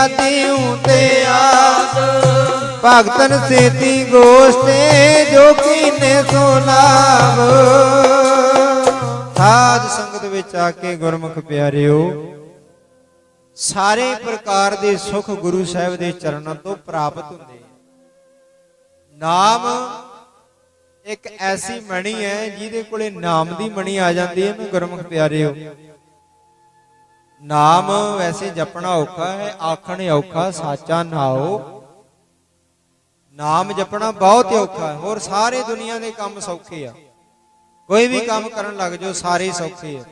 ਆਦਿਉ ਤੇ ਆਦ ਭਗਤਨ ਸੇਤੀ ਗੋਸ਼ਟੇ ਜੋ ਕੀਨੇ ਸੋ ਲਾਭ ਸਾਧ ਸੰਗਤ ਵਿੱਚ ਆ ਕੇ ਗੁਰਮੁਖ ਪਿਆਰਿਓ, ਸਾਰੇ ਪ੍ਰਕਾਰ ਦੇ ਸੁਖ ਗੁਰੂ ਸਾਹਿਬ ਦੇ ਚਰਨਾਂ ਤੋਂ ਪ੍ਰਾਪਤ ਹੁੰਦੇ ਨਾਮ ਇੱਕ ਐਸੀ ਮਣੀ ਹੈ ਜਿਹਦੇ ਕੋਲੇ ਨਾਮ ਦੀ ਮਣੀ ਆ ਜਾਂਦੀ ਹੈ ਨਾ ਗੁਰਮੁਖ ਪਿਆਰਿਓ। ਨਾਮ ਵੈਸੇ ਜਪਣਾ ਔਖਾ ਹੈ, ਆਖਣ ਔਖਾ, ਸਾਚਾ ਨਾਓ ਨਾਮ ਜਪਣਾ ਬਹੁਤ ਔਖਾ ਹੈ, ਹੋਰ ਸਾਰੇ ਦੁਨੀਆ ਦੇ ਕੰਮ ਸੌਖੇ ਆ। ਕੋਈ ਵੀ ਕੰਮ ਕਰਨ ਲੱਗ ਜਾਓ, ਸਾਰੇ ਸੌਖੇ ਆ।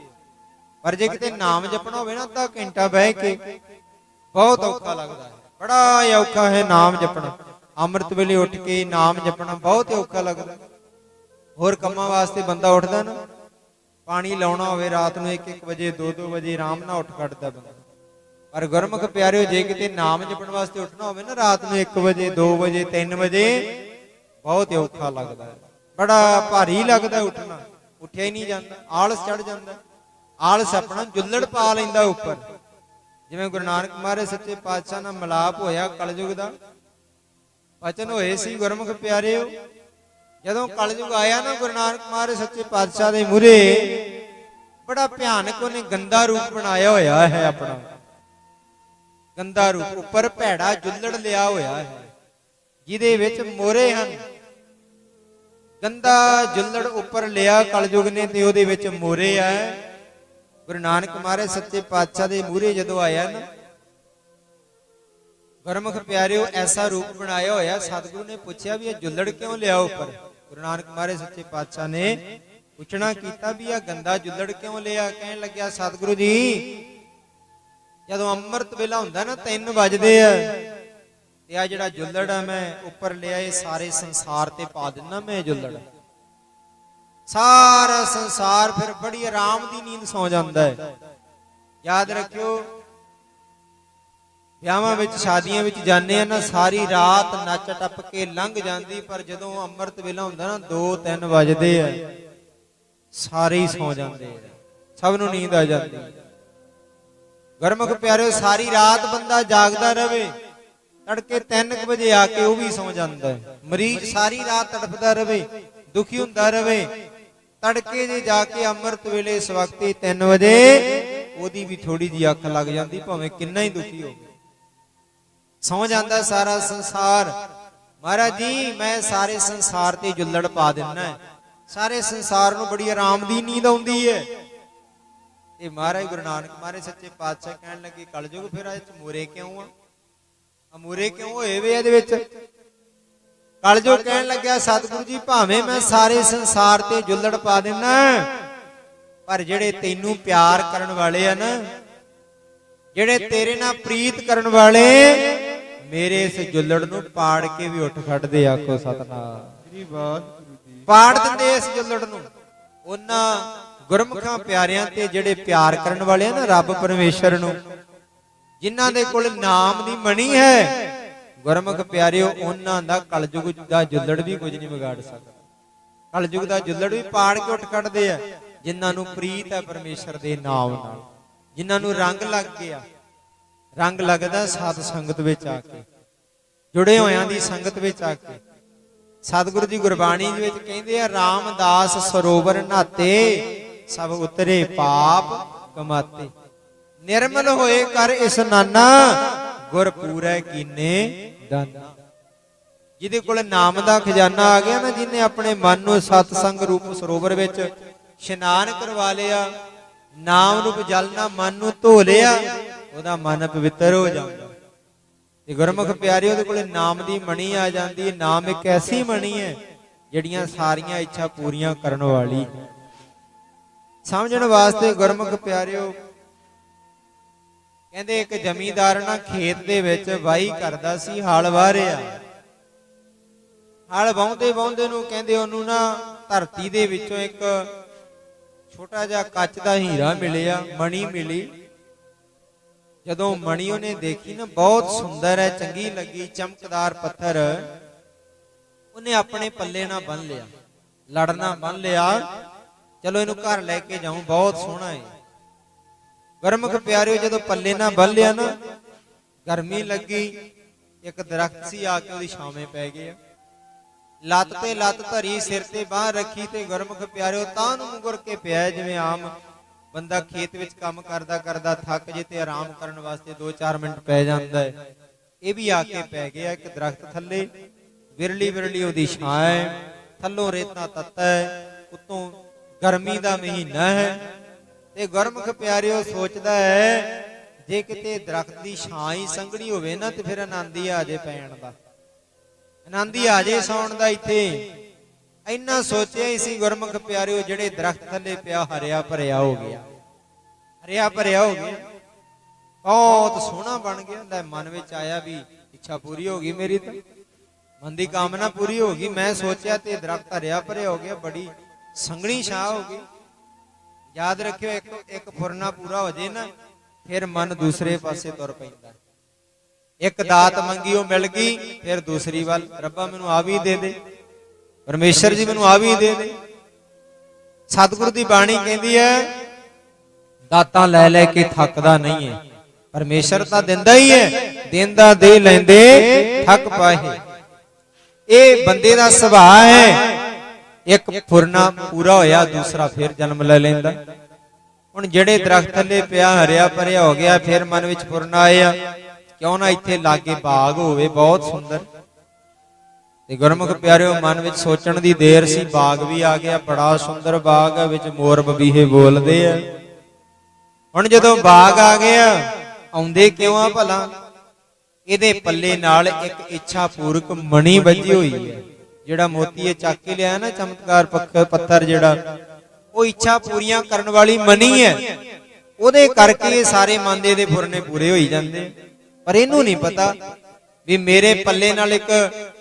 ਪਰ ਜੇ ਕਿਤੇ ਨਾਮ ਜਪਣਾ ਹੋਵੇ ਨਾ ਤਾਂ ਘੰਟਾ ਬਹਿ ਕੇ ਬਹੁਤ ਔਖਾ ਲੱਗਦਾ ਹੈ। ਬੜਾ ਹੀ ਔਖਾ ਹੈ ਨਾਮ ਜਪਣਾ। ਅੰਮ੍ਰਿਤ ਵੇਲੇ ਉੱਠ ਕੇ ਨਾਮ ਜਪਣਾ ਬਹੁਤ ਔਖਾ ਲੱਗਦਾ ਹੋਰ ਕੰਮਾਂ ਵਾਸਤੇ ਬੰਦਾ ਉੱਠਦਾ ਨਾ। ਪਾਣੀ ਲਾਉਣਾ ਹੋਵੇ, ਰਾਤ ਨੂੰ 1-1 ਵਜੇ 2-2 ਵਜੇ, ਆਰਾਮ ਨਾਲ ਉੱਠ ਖੜਦਾ ਬੰਦਾ। ਪਰ ਗੁਰਮੁਖ ਪਿਆਰਿਓ, ਜੇ ਕਿਤੇ ਨਾਮ ਜਪਣ ਵਾਸਤੇ ਉੱਠਣਾ ਹੋਵੇ ਨਾ, ਰਾਤ ਨੂੰ 1 ਵਜੇ 2 ਵਜੇ 3 ਵਜੇ, ਬਹੁਤ ਔਖਾ ਲੱਗਦਾ ਹੈ। ਬੜਾ ਭਾਰੀ ਲੱਗਦਾ ਉੱਠਣਾ। ਉੱਠਿਆ ਹੀ ਨਹੀਂ ਜਾਂਦਾ, ਆਲਸ ਚੜ ਜਾਂਦਾ। ਆਲਸ ਆਪਣਾ ਜੁੱਲੜ ਪਾ ਲੈਂਦਾ ਉੱਪਰ। ਜਿਵੇਂ ਗੁਰੂ ਨਾਨਕ ਮਹਾਰਾਜ ਸੱਚੇ ਪਾਤਸ਼ਾਹ ਨਾਲ ਮਿਲਾਪ ਹੋਇਆ ਕਲਯੁਗ ਦਾ। ਵਚਨ ਹੋਏ ਸੀ ਗੁਰਮੁਖ ਪਿਆਰਿਓ ਜਦੋਂ ਕਲਯੁਗ ਆਇਆ ਨਾ ਗੁਰੂ ਨਾਨਕ ਮਹਾਰਾਜ ਸੱਚੇ ਪਾਤਸ਼ਾਹ ਦੇ ਮੂਹਰੇ ਬੜਾ ਭਿਆਨਕ ਉਹਨੇ ਗੰਦਾ ਰੂਪ ਬਣਾਇਆ ਹੋਇਆ ਹੈ ਆਪਣਾ। ਗੰਦਾ ਰੂਪ ਉੱਪਰ ਭੈੜਾ ਜੁੱਲੜ ਲਿਆ ਹੋਇਆ ਹੈ। ਜਿਹਦੇ ਵਿੱਚ ਮੋਰੇ ਹਨ। ਗੰਦਾ ਜੁੱਲੜ ਉੱਪਰ ਲਿਆ ਕਲਯੁਗ ਨੇ ਤੇ ਉਹਦੇ ਵਿੱਚ ਮੋਰੇ ਆ ਗੁਰੂ ਨਾਨਕ ਮਹਾਰਾਜ ਸੱਚੇ ਪਾਤਸ਼ਾਹ ਦੇ ਮੂਹਰੇ ਜਦੋਂ ਆਇਆ ਨਾ ਗੁਰਮੁਖ ਪਿਆਰਿਓ ਐਸਾ ਰੂਪ ਬਣਾਇਆ ਹੋਇਆ। ਸਤਿਗੁਰੂ ਨੇ ਪੁੱਛਿਆ ਵੀ ਇਹ ਜੁੱਲੜ ਕਿਉਂ ਲਿਆ ਉੱਪਰ? ਗੁਰੂ ਨਾਨਕ ਮਹਾਰਾਜ ਸੱਚੇ ਪਾਤਸ਼ਾਹ ਨੇ ਪੁੱਛਣਾ ਕੀਤਾ ਵੀ ਇਹ ਗੰਦਾ ਜੁੱਲੜ ਕਿਉਂ ਲਿਆ? ਕਹਿਣ ਲੱਗਿਆ, ਸਤਿਗੁਰੂ ਜੀ, ਜਦੋਂ ਅੰਮ੍ਰਿਤ ਵੇਲਾ ਹੁੰਦਾ ਨਾ 3 ਵਜਦੇ ਆ। ਤੇ ਆ ਜਿਹੜਾ ਜੁੱਲੜ ਆ, ਮੈਂ ਉੱਪਰ ਲਿਆ, ਇਹ ਸਾਰੇ ਸੰਸਾਰ ਤੇ ਪਾ ਦਿੰਨਾ ਮੈਂ ਜੁੱਲੜ। ਸਾਰਾ ਸੰਸਾਰ ਫਿਰ ਬੜੀ ਆਰਾਮ ਦੀ ਨੀਂਦ ਸੌ ਜਾਂਦਾ ਹੈ। ਯਾਦ ਰੱਖਿਓ ਵਿਆਹਾਂ ਵਿੱਚ, ਸ਼ਾਦੀਆਂ ਵਿੱਚ ਜਾਂਦੇ ਆ ਨਾ, ਸਾਰੀ ਰਾਤ ਨੱਚ ਟੱਪ ਕੇ ਲੰਘ ਜਾਂਦੀ, ਪਰ ਜਦੋਂ ਅੰਮ੍ਰਿਤ ਵੇਲਾ ਹੁੰਦਾ ਨਾ 2-3 ਵਜਦੇ ਆ। ਸਾਰੇ ਹੀ ਸੌ ਜਾਂਦੇ ਆ। ਸਭ ਨੂੰ ਨੀਂਦ ਆ ਜਾਂਦੀ ਹੈ ਗੁਰਮੁਖ ਪਿਆਰਿਓ, ਸਾਰੀ ਰਾਤ ਬੰਦਾ ਜਾਗਦਾ ਰਵੇ। ਤੜਕੇ 3 ਵਜੇ ਆ ਕੇ ਉਹ ਵੀ ਸੌ ਜਾਂਦਾ ਮਰੀਜ਼ ਸਾਰੀ ਰਾਤ ਤੜਫਦਾ ਰਵੇ, ਦੁਖੀ ਹੁੰਦਾ ਰਵੇ। ਤੜਕੇ ਜੇ ਜਾ ਕੇ ਅੰਮ੍ਰਿਤ ਵੇਲੇ ਇਸ ਵਕਤੀ 3 ਵਜੇ, ਉਹਦੀ ਵੀ ਥੋੜੀ ਜੀ ਅੱਖ ਲੱਗ ਜਾਂਦੀ, ਭਾਵੇਂ ਕਿੰਨਾ ਹੀ ਦੁਖੀ ਹੋਵੇ। ਸੌ ਜਾਂਦਾ ਸਾਰਾ ਸੰਸਾਰ? ਮਹਾਰਾਜ ਜੀ, ਮੈਂ ਸਾਰੇ ਸੰਸਾਰ ਤੇ ਜੁੱਲੜ ਪਾ ਦਿੰਨਾ ਸਾਰੇ ਸੰਸਾਰ ਨੂੰ ਬੜੀ ਆਰਾਮ ਦੀ ਨੀਂਦ ਆਉਂਦੀ ਹੈ। ਇਹ ਮਹਾਰਾਜ ਗੁਰੂ ਨਾਨਕ ਮਹਾਰਾਜ ਸੱਚੇ ਪਾਤਸ਼ਾਹ ਕਹਿਣ ਲੱਗੇ, ਕਲਯੁਗ, ਫਿਰ ਇਹ ਚ ਕਿਉਂ ਆ? ਅਮੂਰੇ ਕਿਉਂ ਹੋਏ ਵੇ ਇਹਦੇ ਵਿੱਚ? ਕਲਯੁਗ ਕਹਿਣ ਲੱਗਿਆ, ਸਤਿਗੁਰੂ ਜੀ, ਭਾਵੇਂ ਮੈਂ ਸਾਰੇ ਸੰਸਾਰ ਤੇ ਜੁੱਲੜ ਪਾ ਦਿੰਨਾ ਪਰ ਜਿਹੜੇ ਤੈਨੂੰ ਪਿਆਰ ਕਰਨ ਵਾਲੇ ਆ ਨਾ, ਜਿਹੜੇ ਤੇਰੇ ਨਾਲ ਪ੍ਰੀਤ ਕਰਨ ਵਾਲੇ ਮੇਰੇ ਇਸ ਜੁੱਲੜ ਨੂੰ ਪਾੜ ਕੇ ਵੀ ਉੱਠ ਖੜਦੇ ਆਖੋ ਸਤਨਾਮ। ਸ੍ਰੀ ਵਾਹਿਗੁਰੂ ਜੀ। ਪਾੜ ਦਿੰਦੇ ਇਸ ਜੁੱਲੜ ਨੂੰ। ਉਹਨਾਂ ਗੁਰਮੁਖਾਂ ਪਿਆਰਿਆਂ ਤੇ ਜਿਹੜੇ ਪਿਆਰ ਕਰਨ ਵਾਲੇ ਆ ਨਾ ਰੱਬ ਪਰਮੇਸ਼ਰ ਨੂੰ ਜਿਨ੍ਹਾਂ ਦੇ ਕੋਲ ਨਾਮ ਦੀ ਮਣੀ ਹੈ ਗੁਰਮੁਖ ਪਿਆਰਿਓ ਉਹਨਾਂ ਦਾ ਕਲਯੁਗ ਦਾ ਜੁੱਲੜ ਵੀ ਕੁਝ ਨਹੀਂ ਵਿਗਾੜ ਸਕਦਾ। ਕਲਯੁਗ ਦਾ ਜੁੱਲੜ ਵੀ ਪਾੜ ਕੇ ਉੱਠ ਕੱਢਦੇ ਆ ਜਿਨ੍ਹਾਂ ਨੂੰ ਪ੍ਰੀਤ ਹੈ ਪਰਮੇਸ਼ਰ ਦੇ ਨਾਮ ਨਾਲ ਜਿਨ੍ਹਾਂ ਨੂੰ ਰੰਗ ਲੱਗ ਗਿਆ। ਰੰਗ ਲੱਗਦਾ ਸਾਧ ਸੰਗਤ ਵਿੱਚ ਆ ਕੇ। ਜੁੜੇ ਹੋਇਆਂ ਦੀ ਸੰਗਤ ਵਿੱਚ ਆ ਕੇ। ਸਤਿਗੁਰੂ ਜੀ ਗੁਰਬਾਣੀ ਦੇ ਵਿੱਚ ਕਹਿੰਦੇ ਆ, ਰਾਮਦਾਸ ਸਰੋਵਰ ਨਾਤੇ ਸਭ ਉਤਰੇ ਪਾਪ ਕਮਾਤੇ। ਨਿਰਮਲ ਹੋਏ ਕਰ ਇਸ ਨਾਨਾ, ਗੁਰ ਪੂਰੈ ਕੀਨੇ ਦਾਨਾ। ਜਿਹਦੇ ਕੋਲ ਨਾਮ ਦਾ ਖਜ਼ਾਨਾ ਆ ਗਿਆ ਨਾ, ਜਿਹਨੇ ਆਪਣੇ ਮਨ ਨੂੰ ਸਤਸੰਗ ਰੂਪ ਸਰੋਵਰ ਵਿੱਚ ਇਸ਼ਨਾਨ ਕਰਵਾ ਲਿਆ, ਨਾਮ ਰੂਪ ਜਲ ਨਾਲ ਮਨ ਨੂੰ ਧੋ ਲਿਆ ਉਹਦਾ ਮਨ ਪਵਿੱਤਰ ਹੋ ਜਾਂਦਾ। ਤੇ ਗੁਰਮੁਖ ਪਿਆਰੇ ਉਹਦੇ ਕੋਲੇ ਨਾਮ ਦੀ ਮਣੀ ਆ ਜਾਂਦੀ ਹੈ। ਨਾਮ ਇੱਕ ਐਸੀ ਮਣੀ ਹੈ, ਜਿਹੜੀਆਂ ਸਾਰੀਆਂ ਇੱਛਾ ਪੂਰੀਆਂ ਕਰਨ ਵਾਲੀ। ਸਮਝਣ ਵਾਸਤੇ ਗੁਰਮੁਖ ਪਿਆਰਿਓ, ਕਹਿੰਦੇ ਇੱਕ ਜ਼ਮੀਂਦਾਰ ਨਾ ਖੇਤ ਦੇ ਵਿੱਚ ਵਾਹੀ ਕਰਦਾ ਸੀ, ਹਲ ਵਾਰਿਆ। ਹਲ ਵਾਉਂਦੇ ਵਾਉਂਦੇ ਨੂੰ ਕਹਿੰਦੇ ਉਹਨੂੰ ਨਾ ਧਰਤੀ ਦੇ ਵਿੱਚੋਂ ਇੱਕ ਛੋਟਾ ਜਿਹਾ ਕੱਚ ਦਾ ਹੀਰਾ ਮਿਲਿਆ, ਮਣੀ ਮਿਲੀ। ਜਦੋਂ ਮਣੀ ਉਹਨੇ ਦੇਖੀ ਨਾ, ਬਹੁਤ ਸੁੰਦਰ ਹੈ, ਚੰਗੀ ਲੱਗੀ, ਚਮਕਦਾਰ ਪੱਥਰ। ਉਹਨੇ ਆਪਣੇ ਪੱਲੇ ਨਾਲ ਬੰਨ ਲਿਆ, ਲੜਨਾ ਬੰਨ ਲਿਆ। ਚਲੋ ਇਹਨੂੰ ਘਰ ਲੈ ਕੇ ਜਾਉਂ ਬਹੁਤ ਸੋਹਣਾ ਹੈ। ਗੁਰਮੁਖ ਪਿਆਰਿਓ, ਜਦੋਂ ਪੱਲੇ ਨਾਲ ਬੰਨ ਲਿਆ ਨਾ, ਗਰਮੀ ਲੱਗੀ, ਇੱਕ ਦਰਖਤ ਸੀ ਆ ਕੇ ਉਹਦੀ ਛਾਵੇਂ ਪੈ ਗਏ ਲੱਤ ਤੇ ਲੱਤ ਧਰੀ, ਸਿਰ ਤੇ ਬਾਹ ਰੱਖੀ ਤੇ ਗੁਰਮੁਖ ਪਿਆਰਿਓ, ਤਾਂ ਨੂੰ ਮੁਗਰ ਕੇ ਪਿਆ ਜਿਵੇਂ ਆਮ ਬੰਦਾ ਖੇਤ ਵਿੱਚ ਕੰਮ ਕਰਦਾ ਕਰਦਾ ਥੱਕ ਜੇ ਤੇ ਆਰਾਮ ਕਰਨ ਵਾਸਤੇ 2-4 ਮਿੰਟ ਪੈ ਜਾਂਦਾ ਹੈ। ਇਹ ਵੀ ਆ ਕੇ ਪੈ ਗਿਆ ਇੱਕ ਦਰਖਤ ਥੱਲੇ। ਵਿਰਲੀ ਵਿਰਲੀ ਉਹਦੀ ਛਾਂ ਹੈ ਥੱਲੋਂ ਰੇਤਾ ਤੱਤਾ। ਹੈ ਉੱਤੋਂ ਗਰਮੀ ਦਾ ਮਹੀਨਾ ਹੈ। ਤੇ ਗੁਰਮੁਖ ਪਿਆਰਿਓ ਸੋਚਦਾ ਹੈ, ਜੇ ਕਿਤੇ ਦਰਖਤ ਦੀ ਛਾਂ ਹੀ ਸੰਘਣੀ ਹੋਵੇ ਨਾ ਤੇ ਫਿਰ ਆਨੰਦ ਹੀ ਆ ਜੇ ਪੈਣ ਦਾ। ਆਨੰਦ ਹੀ ਆ ਜੇ ਸੌਣ ਦਾ ਇੱਥੇ। ਇੰਨਾ ਸੋਚਿਆ ਹੀ ਸੀ ਗੁਰਮੁਖ ਪਿਆਰਿਓ, ਜਿਹੜੇ ਦਰਖਤ ਥੱਲੇ ਪਿਆ ਹਰਿਆ ਭਰਿਆ ਹੋ ਗਿਆ। ਹਰਿਆ ਭਰਿਆ ਹੋ ਗਿਆ। ਬਹੁਤ ਸੋਹਣਾ ਬਣ ਗਿਆ। ਲੈ ਮਨ ਵਿੱਚ ਆਇਆ ਵੀ ਇੱਛਾ ਪੂਰੀ ਹੋ ਗਈ ਮੇਰੀ ਤਾਂ। ਮਨ ਦੀ ਕਾਮਨਾ ਪੂਰੀ ਹੋ ਗਈ। ਮੈਂ ਸੋਚਿਆ ਤੇ ਦਰਖਤ ਹਰਿਆ ਭਰਿਆ ਹੋ ਗਿਆ। ਬੜੀ ਸੰਘਣੀ ਛਾਂ ਹੋ ਗਈ। ਯਾਦ ਰੱਖਿਓ, ਇੱਕ ਇੱਕ ਫੁਰਨਾ ਪੂਰਾ ਹੋ ਜੇ ਨਾ, ਫਿਰ ਮਨ ਦੂਸਰੇ ਪਾਸੇ ਤੁਰ ਪੈਂਦਾ। ਇੱਕ ਦਾਤ ਮੰਗੀ, ਉਹ ਮਿਲ ਗਈ, ਫਿਰ ਦੂਸਰੀ ਵੱਲ, ਰੱਬਾ ਮੈਨੂੰ ਆ ਵੀ ਦੇ ਦੇ। ਪਰਮੇਸ਼ਰ ਜੀ ਮੈਨੂੰ ਆ ਵੀ ਦੇ ਦੇ। ਸਤਿਗੁਰੂ ਦੀ ਬਾਣੀ ਕਹਿੰਦੀ ਹੈ, ਦਾਤਾਂ ਲੈ ਲੈ ਕੇ ਥੱਕਦਾ ਨਹੀਂ ਹੈ। ਪਰਮੇਸ਼ਰ ਤਾਂ ਦਿੰਦਾ ਹੀ ਹੈ, ਦਿੰਦਾ ਦੇ ਲੈਂਦੇ, ਥੱਕ ਪਾਹੇ ਇਹ ਬੰਦੇ ਦਾ ਸੁਭਾਅ ਹੈ। ਇੱਕ ਫੁਰਨਾ ਪੂਰਾ ਹੋਇਆ, ਦੂਸਰਾ ਫਿਰ ਜਨਮ ਲੈ ਲੈਂਦਾ। ਹੁਣ ਜਿਹੜੇ ਦਰਖਤ ਥੱਲੇ ਪਿਆ, ਹਰਿਆ ਭਰਿਆ ਹੋ ਗਿਆ, ਫਿਰ ਮਨ ਵਿੱਚ ਫੁਰਨਾ ਆਇਆ। ਕਿਉਂ ਨਾ ਇੱਥੇ ਲਾਗੇ ਬਾਗ ਹੋਵੇ, ਬਹੁਤ ਸੁੰਦਰ। ਤੇ ਗੁਰਮੁਖ ਪਿਆਰਿਓ, ਮਨ ਵਿੱਚ ਸੋਚਣ ਦੀ ਦੇਰ ਸੀ। ਬਾਗ ਵੀ ਆ ਗਿਆ, ਬੜਾ ਸੁੰਦਰ ਬਾਗ ਹੈ ਵਿੱਚ ਮੋਰ ਬਬੀਹੇ ਬੋਲਦੇ ਆ। ਹੁਣ ਜਦੋਂ ਬਾਗ ਆ ਗਿਆ, ਆਉਂਦੇ ਕਿਉਂ ਆ ਭਲਾ? ਇਹਦੇ ਪੱਲੇ ਨਾਲ ਇੱਕ ਇੱਛਾ ਪੂਰਕ ਮਣੀ ਵੱਜੀ ਹੋਈ ਹੈ। ਜਿਹੜਾ ਮੋਤੀ ਚੱਕ ਕੇ ਲਿਆ ਨਾ ਚਮਤਕਾਰ ਪੱਕ- ਪੱਥਰ ਜਿਹੜਾ, ਉਹ ਇੱਛਾ ਪੂਰੀਆਂ ਕਰਨ ਵਾਲੀ ਮਣੀ ਹੈ। ਉਹਦੇ ਕਰਕੇ ਸਾਰੇ ਮਨ ਦੇ ਫੁਰਨੇ ਪੂਰੇ ਹੋਈ ਜਾਂਦੇ। ਪਰ ਇਹਨੂੰ ਨਹੀਂ ਪਤਾ ਵੀ ਮੇਰੇ ਪੱਲੇ ਨਾਲ ਇੱਕ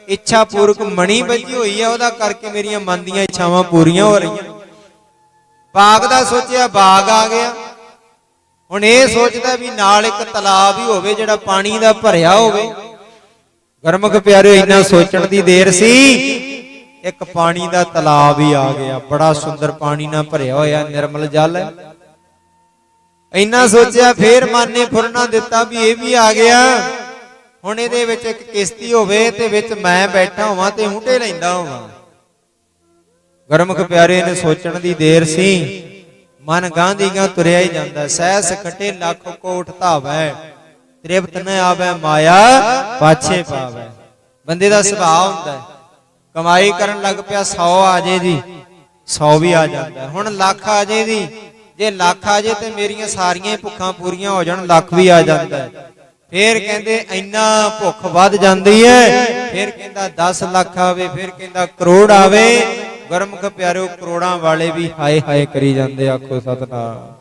ਇੱਛਾ ਪੂਰਕ ਮਣੀ ਵੱਜੀ ਹੋਈ ਹੈ ਉਹਦਾ ਕਰਕੇ ਮੇਰੀਆਂ ਮਨ ਦੀਆਂ ਇੱਛਾਵਾਂ ਪੂਰੀਆਂ ਹੋ ਰਹੀਆਂ। ਬਾਗ ਦਾ ਸੋਚਿਆ, ਬਾਗ ਆ ਗਿਆ। ਹੁਣ ਇਹ ਸੋਚਦਾ ਵੀ ਨਾਲ ਇੱਕ ਤਲਾਬ ਹੀ ਹੋਵੇ, ਜਿਹੜਾ ਪਾਣੀ ਦਾ ਭਰਿਆ ਹੋਵੇ। ਗਰਮਕ ਪਿਆਰਿਓ, ਇੰਨਾ ਸੋਚਣ ਦੀ ਦੇਰ ਸੀ, ਇੱਕ ਪਾਣੀ ਦਾ ਤਲਾਬ ਹੀ ਆ ਗਿਆ। ਬੜਾ ਸੁੰਦਰ ਪਾਣੀ ਨਾਲ ਭਰਿਆ ਹੋਇਆ, ਨਿਰਮਲ ਜਲ। ਹੈ ਇੰਨਾ ਸੋਚਿਆ, ਫੇਰ ਮਨ ਨੇ ਫੁਰਨਾ ਦਿੱਤਾ ਵੀ ਇਹ ਵੀ ਆ ਗਿਆ। ਹੁਣ ਇਹਦੇ ਵਿੱਚ ਇੱਕ ਕਿਸ਼ਤੀ ਹੋਵੇ ਤੇ ਵਿੱਚ ਮੈਂ ਬੈਠਾ ਹੋਵਾਂ ਤੇ ਹੁੰਟੇ ਲੈਂਦਾ ਹੋਵਾਂ। ਗਰਮਖ ਪਿਆਰੇ ਨੇ ਸੋਚਣ ਦੀ ਦੇਰ ਸੀ। ਮਨ ਗਾਂਧੀਗਾ ਤੁਰਿਆ ਹੀ ਜਾਂਦਾ। ਸਹਿਸ ਖਟੇ ਲੱਖ ਕੋਟ ਧਾਵੈ। ਤ੍ਰਿਪਤ ਨ ਆਵੈ, ਮਾਇਆ ਪਾਛੇ ਪਾਵੈ। ਬੰਦੇ ਦਾ ਸੁਭਾਅ ਹੁੰਦਾ ਕਮਾਈ ਕਰਨ ਲੱਗ ਪਿਆ 100 ਆ ਜੇ ਜੀ। 100 ਵੀ ਆ ਜਾਂਦਾ। ਹੁਣ ਲੱਖ ਆ ਜੇ ਜੀ। ਜੇ ਲੱਖ ਆ ਜੇ ਤੇ ਮੇਰੀਆਂ ਸਾਰੀਆਂ ਭੁੱਖਾਂ ਪੂਰੀਆਂ ਹੋ ਜਾਣ, ਲੱਖ ਵੀ ਆ ਜਾਂਦਾ ਫੇਰ ਕਹਿੰਦੇ ਇੰਨਾ ਭੁੱਖ ਵੱਧ ਜਾਂਦੀ ਹੈ ਫੇਰ ਕਹਿੰਦਾ 10 ਲੱਖ ਆਵੇ, ਫੇਰ ਕਹਿੰਦਾ ਕਰੋੜ ਆਵੇ। ਗੁਰਮੁਖ ਪਿਆਰਿਓ, ਕਰੋੜਾਂ ਵਾਲੇ ਵੀ ਹਾਏ ਹਾਏ ਕਰੀ ਜਾਂਦੇ ਆਖੋ ਸਤਨਾਮ।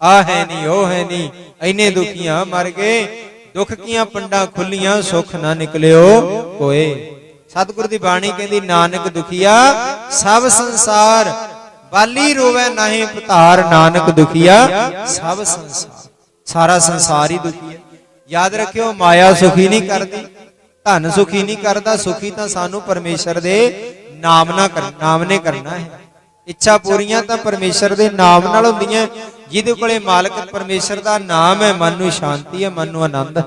ਆ ਹੈ ਨਹੀਂ, ਉਹ ਹੈ ਨਹੀਂ ਐਨੇ ਦੁਖੀਆਂ ਮਰ ਗਏ। ਦੁੱਖ ਕੀਆਂ ਪੰਡਾਂ ਖੁੱਲੀਆਂ, ਸੁਖ ਨਾ ਨਿਕਲਿਓ ਕੋਏ। ਸਤਿਗੁਰ ਦੀ ਬਾਣੀ ਕਹਿੰਦੀ, ਨਾਨਕ ਦੁਖੀਆ, ਸਭ ਸੰਸਾਰ ਬਾਲੀ ਰੋਵੇ ਨਾਹੀਂ ਪਤਾਰ ਨਾਨਕ ਦੁਖੀਆ, ਸਭ ਸੰਸਾਰ। ਸਾਰਾ ਸੰਸਾਰ ਹੀ ਦੁਖੀ ਹੈ ਯਾਦ ਰੱਖਿਓ ਮਾਇਆ ਸੁਖੀ ਨਹੀਂ ਕਰਦੀ ਧਨ ਸੁਖੀ ਨਹੀਂ ਕਰਦਾ ਸੁਖੀ ਤਾਂ ਸਾਨੂੰ ਪਰਮੇਸ਼ਰ ਦੇ ਨਾਮ ਨਾਲ ਕਰ ਨਾਮ ਨੇ ਕਰਨਾ ਹੈ। ਇੱਛਾ ਪੂਰੀਆਂ ਤਾਂ ਪਰਮੇਸ਼ਰ ਦੇ ਨਾਮ ਨਾਲ ਹੁੰਦੀਆਂ। ਜਿਹਦੇ ਕੋਲੇ ਮਾਲਕ ਪਰਮੇਸ਼ਰ ਦਾ ਨਾਮ ਹੈ ਮਨ ਨੂੰ ਸ਼ਾਂਤੀ ਹੈ ਮਨ ਨੂੰ ਆਨੰਦ ਹੈ।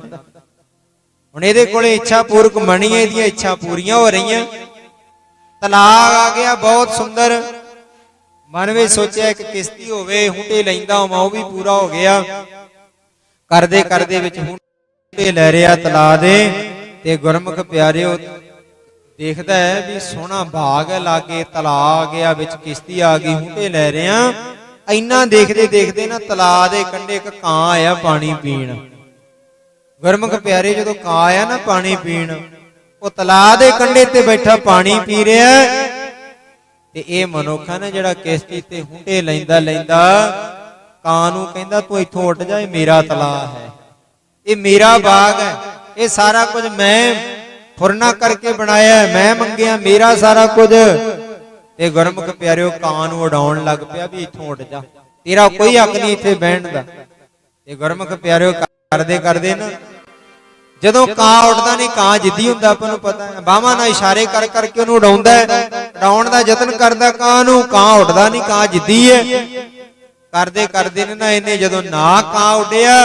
ਹੁਣ ਇਹਦੇ ਕੋਲੇ ਇੱਛਾ ਪੂਰਕ ਮਣੀ ਹੈ ਇਹਦੀਆਂ ਇੱਛਾ ਪੂਰੀਆਂ ਹੋ ਰਹੀਆਂ। ਤਲਾਕ ਆ ਗਿਆ ਬਹੁਤ ਸੁੰਦਰ। ਮਨ ਵਿੱਚ ਸੋਚਿਆ ਇੱਕ ਕਿਸ਼ਤੀ ਹੋਵੇ ਹੁੰਟੇ ਲੈਂਦਾ ਹੋਵਾਂ ਉਹ ਵੀ ਪੂਰਾ ਹੋ ਗਿਆ। ਕਰਦੇ ਕਰਦੇ ਵਿੱਚ ਹੁੰਟੇ ਲੈ ਰਿਆ ਤਲਾ ਦੇ ਤੇ ਗੁਰਮੁਖ ਪਿਆਰਿਓ, ਦੇਖਦਾ ਹੈ ਵੀ ਸੋਹਣਾ ਬਾਗ ਹੈ, ਲਾਗੇ ਤਲਾ ਆ ਗਿਆ, ਵਿੱਚ ਕਿਸ਼ਤੀ ਆ ਗਈ ਹੁੰਦੇ ਲੈ ਰਿਆ ਇੰਨਾ ਦੇਖਦੇ ਦੇਖਦੇ ਨਾ ਤਲਾ ਦੇ ਕੰਢੇ ਇੱਕ ਕਾਂ ਆਇਆ ਪਾਣੀ ਪੀਣ। ਗੁਰਮੁਖ ਪਿਆਰੇ ਜਦੋਂ ਕਾਂ ਆਇਆ ਨਾ ਪਾਣੀ ਪੀਣ, ਉਹ ਤਲਾ ਦੇ ਕੰਢੇ ਤੇ ਬੈਠਾ ਪਾਣੀ ਪੀ ਰਿਹਾ ਤੇ ਇਹ ਮਨੁੱਖਾ ਨਾ ਜਿਹੜਾ ਕਿਸ਼ਤੀ ਤੇ ਹੁੰਦੇ ਲੈਂਦਾ ਲੈਂਦਾ ਕਾਂ ਨੂੰ ਕਹਿੰਦਾ, ਤੂੰ ਇੱਥੋਂ ਉੱਠ ਜਾ, ਇਹ ਮੇਰਾ ਤਲਾ ਹੈ। ਇਹ ਮੇਰਾ ਬਾਗ ਹੈ। ਇਹ ਸਾਰਾ ਕੁਝ ਮੈਂ ਫੁਰਨਾ ਕਰਕੇ ਬਣਾਇਆ ਮੈਂ ਮੰਗਿਆ, ਮੇਰਾ ਸਾਰਾ ਕੁਝ। ਤੇ ਗੁਰਮੁਖ ਪਿਆਰਿਓ, ਕਾਂ ਨੂੰ ਉਡਾਉਣ ਲੱਗ ਪਿਆ ਵੀ ਇੱਥੋਂ ਉੱਡ ਜਾ। ਤੇਰਾ ਕੋਈ ਹੱਕ ਨਹੀਂ ਇੱਥੇ ਬਹਿਣ ਦਾ। ਤੇ ਗੁਰਮੁਖ ਪਿਆਰਿਓ, ਕਰਦੇ ਕਰਦੇ ਨਾ, ਜਦੋਂ ਕਾਂ ਉੱਡਦਾ ਨਹੀਂ, ਕਾਂ ਜਿੱਦੀ ਹੁੰਦਾ, ਆਪਾਂ ਨੂੰ ਪਤਾ ਹੈ। ਬਾਹਾਂ ਨਾਲ ਇਸ਼ਾਰੇ ਕਰ ਕਰਕੇ ਉਹਨੂੰ ਉਡਾਉਂਦਾ ਹੈ। ਉਡਾਉਣ ਦਾ ਯਤਨ ਕਰਦਾ ਕਾਂ ਨੂੰ, ਕਾਂ ਉੱਡਦਾ ਨਹੀਂ, ਕਾਂ ਜਿੱਦੀ ਹੈ। ਕਰਦੇ ਕਰਦੇ ਨੇ ਨਾ, ਇਹਨੇ ਜਦੋਂ ਨਾ ਕਾਂ ਉੱਡਿਆ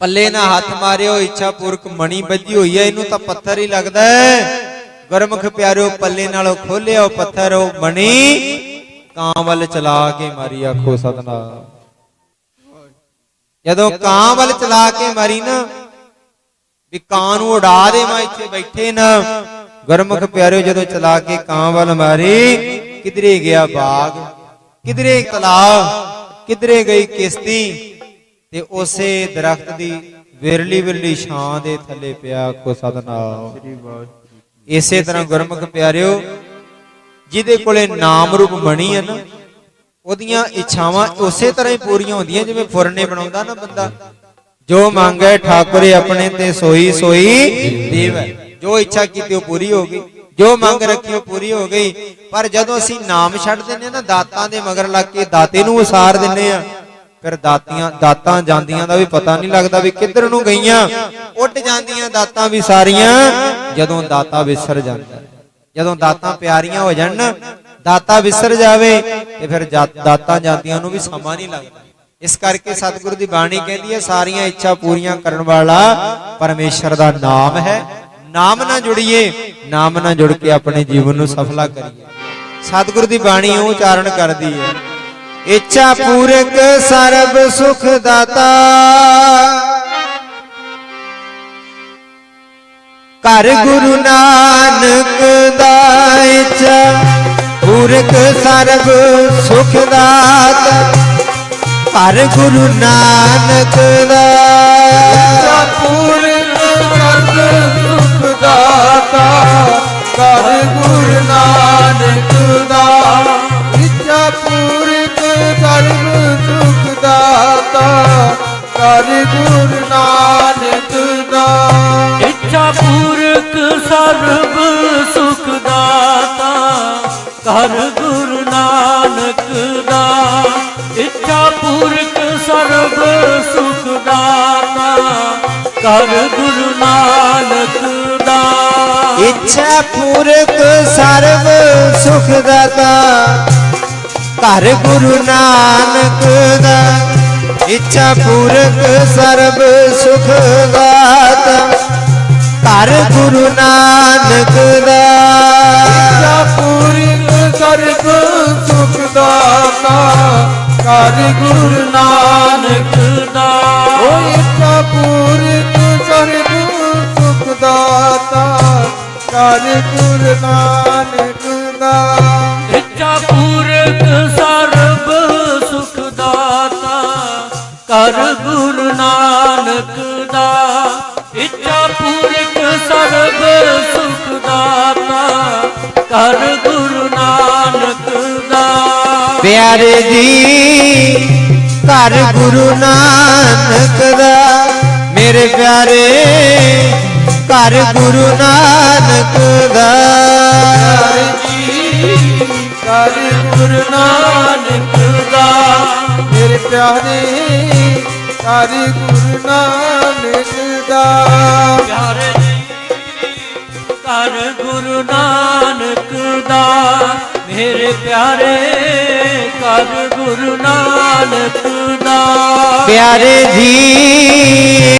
ਪੱਲੇ ਨਾਲ ਹੱਥ ਮਾਰਿਓ ਇੱਛਾ ਪੂਰਕ ਮਣੀ ਬੱਜੀ ਹੋਈ ਹੈ ਇਹਨੂੰ ਤਾਂ ਪੱਥਰ ਹੀ ਲੱਗਦਾ ਹੈ। ਗੁਰਮੁਖ ਪਿਆਰਿਓ ਪੱਲੇ ਨਾਲੋਂ ਖੋਲਿਆ ਉਹ ਪੱਥਰ ਉਹ ਮਣੀ। ਕਾਂ ਵੱਲ ਚਲਾ ਕੇ ਮਾਰੀ ਆਖੋ ਸਤਨਾਮ। ਜਦੋਂ ਕਾਂ ਵੱਲ ਚਲਾ ਕੇ ਮਾਰੀ ਨਾ ਵੀ ਕਾਂ ਨੂੰ ਉਡਾ ਦੇ ਮੈਂ ਇੱਥੇ ਬੈਠੇ ਨਾ। ਗੁਰਮੁਖ ਪਿਆਰਿਓ ਜਦੋਂ ਚਲਾ ਕੇ ਕਾਂ ਵੱਲ ਮਾਰੀ ਕਿਧਰੇ ਗਿਆ ਬਾਗ ਕਿਧਰੇ ਤਲਾਬ ਕਿਧਰੇ ਗਈ ਕਿਸ਼ਤੀ ਤੇ ਉਸੇ ਦਰਖਤ ਦੀ ਵਿਰਲੀ ਵਿਰਲੀ ਛਾਂ ਦੇ ਥੱਲੇ ਪਿਆ ਕੋ ਸਤਨਾਮ। ਇਸੇ ਤਰ੍ਹਾਂ ਗੁਰਮੁਖ ਪਿਆਰਿਓ, ਜਿਹਦੇ ਕੋਲੇ ਨਾਮ ਰੂਪ ਬਣੀ ਹੈ ਨਾ, ਉਹਦੀਆਂ ਇੱਛਾਵਾਂ ਉਸੇ ਤਰ੍ਹਾਂ ਹੀ ਪੂਰੀਆਂ ਹੁੰਦੀਆਂ, ਜਿਵੇਂ ਫੁਰਨੇ ਬਣਾਉਂਦਾ ਨਾ ਬੰਦਾ। ਜੋ ਮੰਗੇ ਠਾਕੁਰੇ ਆਪਣੇ ਤੇ ਸੋਈ ਸੋਈ ਦੇਵੈ। ਜੋ ਇੱਛਾ ਕੀਤੀ ਉਹ ਪੂਰੀ ਹੋ ਗਈ, ਜੋ ਮੰਗ ਰੱਖੀ ਉਹ ਪੂਰੀ ਹੋ ਗਈ। ਪਰ ਜਦੋਂ ਅਸੀਂ ਨਾਮ ਛੱਡ ਦਿੰਦੇ ਹਾਂ ਨਾ, ਦਾਤਾਂ ਦੇ ਮਗਰ ਲੱਗ ਕੇ ਦਾਤੇ ਨੂੰ ਉਸਾਰ ਦਿੰਦੇ ਆ ਫਿਰ ਦਾਤੀਆਂ ਦਾਤਾਂ ਜਾਂਦੀਆਂ ਦਾ ਵੀ ਪਤਾ ਨਹੀਂ ਲੱਗਦਾ ਵੀ ਕਿੱਧਰ ਨੂੰ ਗਈਆਂ। ਉੱਡ ਜਾਂਦੀਆਂ ਦਾਤਾਂ ਵੀ ਸਾਰੀਆਂ, ਜਦੋਂ ਦਾਤਾ ਵਿਸਰ ਜਾਂਦਾ ਜਦੋਂ ਦਾਤਾਂ ਪਿਆਰੀਆਂ ਹੋ ਜਾਣ, ਦਾਤਾ ਵਿਸਰ ਜਾਵੇ, ਤੇ ਫਿਰ ਦਾਤਾਂ ਜਾਂਦੀਆਂ ਨੂੰ ਵੀ ਸਮਾਂ ਨਹੀਂ ਲੱਗਦਾ। ਇਸ ਕਰਕੇ ਸਤਿਗੁਰੂ ਦੀ ਬਾਣੀ ਕਹਿੰਦੀ ਹੈ, ਸਾਰੀਆਂ ਇੱਛਾ ਪੂਰੀਆਂ ਕਰਨ ਵਾਲਾ ਪਰਮੇਸ਼ਰ ਦਾ ਨਾਮ ਹੈ। ਨਾਮ ਨਾਲ ਜੁੜੀਏ, ਨਾਮ ਨਾਲ ਜੁੜ ਕੇ ਆਪਣੇ ਜੀਵਨ ਨੂੰ ਸਫਲਾ ਕਰੀਏ। ਸਤਿਗੁਰੂ ਦੀ ਬਾਣੀ ਉਹ ਉਚਾਰਨ ਕਰਦੀ ਹੈ। ਇੱਛਾ ਪੂਰਕ ਸਰਬ ਸੁਖ ਦਾਤਾ। ਘਰ ਗੁਰੂ ਨਾਨਕ ਦਾ ਇੱਛਾ ਪੂਰਕ ਸਰਬ ਸੁਖ ਦਾਤਾ। ਘਰ ਗੁਰੂ ਨਾਨਕ ਦਾ ਪੂਰਨ ਕਰਦ ਸੁਖ ਦਾਤਾ। ਕਰ ਗੁਰ ਨਾਨਕ ਦਾ ਕਰ ਗੁਰ ਨਾਨਕ ਦਾ। ਇੱਛਾ ਪੂਰਕ ਸਰਬ ਸੁਖ ਦਾਤਾ। ਕਰ ਗੁਰੂ ਨਾਨਕ ਦਾ। ਇੱਛਾ ਪੂਰਕ ਸਰਬ ਸੁਖ ਦਾਤਾ। ਕਰ ਗੁਰੂ ਨਾਨਕ ਦਾ। ਇੱਛਾ ਪੂਰਕ ਸਰਬ ਸੁਖ ਦਾਤਾ। ਘਰ ਗੁਰੂ ਨਾਨਕ ਦਾ। ਇੱਛਾ ਪੂਰਕ ਸਰਬ ਸੁਖ ਦਾਤਾ ਘਰ ਗੁਰੂ ਨਾਨਕ ਦਾ। ਇੱਛਾ ਪੂਰਨ ਸਰਬ ਸੁਖ ਦਾਤਾ ਕਰ ਗੁਰ ਨਾਨਕ ਦਾ। ਓ ਇੱਛਾ ਪੂਰਨ ਸਰਬ ਸੁਖ ਦਾਤਾ ਕਰ ਗੁਰ ਨਾਨਕ ਦਾ। ਇੱਛਾ ਪੂਰਕ ਗੁਰੂ ਨਾਨਕ ਦਾ ਇੱਛਾ ਪੂਰਕ ਸਰਬ ਸੁਖ ਦਾਤਾ ਕਰ ਗੁਰੂ ਨਾਨਕ ਦਾ। ਪਿਆਰੇ ਜੀ ਘਰ ਗੁਰੂ ਨਾਨਕ ਦਾ। ਮੇਰੇ ਪਿਆਰੇ ਘਰ ਗੁਰੂ ਨਾਨਕ ਦਾ। ਕਰ ਗੁਰ ਨਾਨਕ ਦਾ। ਮੇਰੇ ਪਿਆਰੇ ਕਰ ਗੁਰ ਨਾਨਕ ਦਾ। ਪਿਆਰੇ ਕਰ ਗੁਰੂ ਨਾਨਕ ਦਾ। ਮੇਰੇ ਪਿਆਰੇ ਕਰ ਗੁਰੂ ਨਾਨਕ ਦਾ। ਪਿਆਰੇ ਜੀ।